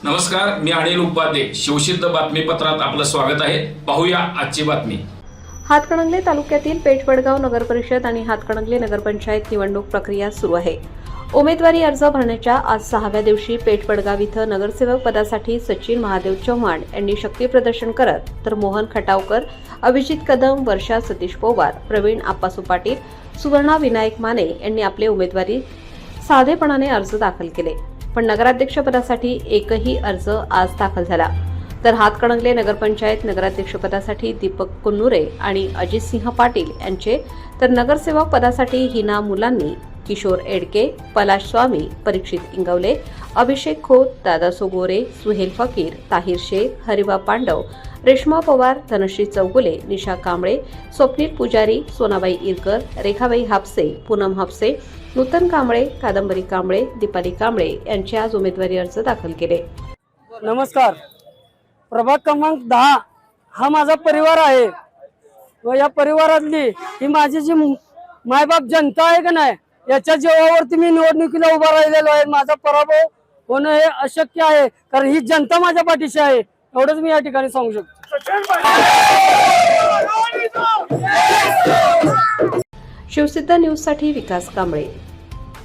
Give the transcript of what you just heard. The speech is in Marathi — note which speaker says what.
Speaker 1: नमस्कार मी अनिल उपाध्ये. शिवसिद्ध बातमीपत्रात आपलं स्वागत आहे. पाहूया आजची बातमी.
Speaker 2: हातकणंगले तालुक्यातील पेठवडगाव नगर परिषद आणि हातकणंगले नगरपंचायत निवडणूक प्रक्रिया सुरू आहे. उमेदवारी अर्ज भरण्याच्या आज सहाव्या दिवशी पेठवडगाव इथं नगरसेवक पदासाठी सचिन महादेव चव्हाण यांनी शक्तीप्रदर्शन करत तर मोहन खटावकर अभिजित कदम वर्षा सतीश पोवार प्रवीण आप्पासू पाटील सुवर्णा विनायक माने यांनी आपले उमेदवारी साधेपणाने अर्ज दाखल केले. पण नगराध्यक्षपदासाठी एकही अर्ज आज दाखल झाला. तर हातकणंगले नगरपंचायत नगराध्यक्षपदासाठी दीपक कुन्नुरे आणि अजितसिंह पाटील यांचे तर नगरसेवक पदासाठी हिना मुलांनी किशोर एडके पलाश स्वामी परीक्षित इंगवले अभिषेक खोत दादा गोरे सुहेल फकीर ताहिर शेख हरिबा पांडव रेश्मा पवार धनश्री चौगुले निशा कांबळे स्वप्नील पुजारी सोनाबाई इरकर रेखाबाई हापसे पूनम हापसे नूतन कांबळे कादंबरी कांबळे दीपाली कांबळे यांचे आज उमेदवारी अर्ज दाखल केले.
Speaker 3: नमस्कार. प्रभाग क्रमांक दहा हा माझा परिवार आहे. व या परिवारातली ही माझी जी मायबाप जनता आहे का नाही याच्या जीवावरती मी निवडणुकीला उभा राहिलेलो आहे. माझा पराभव होणं हे अशक्य आहे कारण ही जनता माझ्या पाठीशी आहे. एवढंच मी या ठिकाणी सांगू शकतो.
Speaker 2: शिवसिद्ध न्यूजसाठी विकास कांबळे.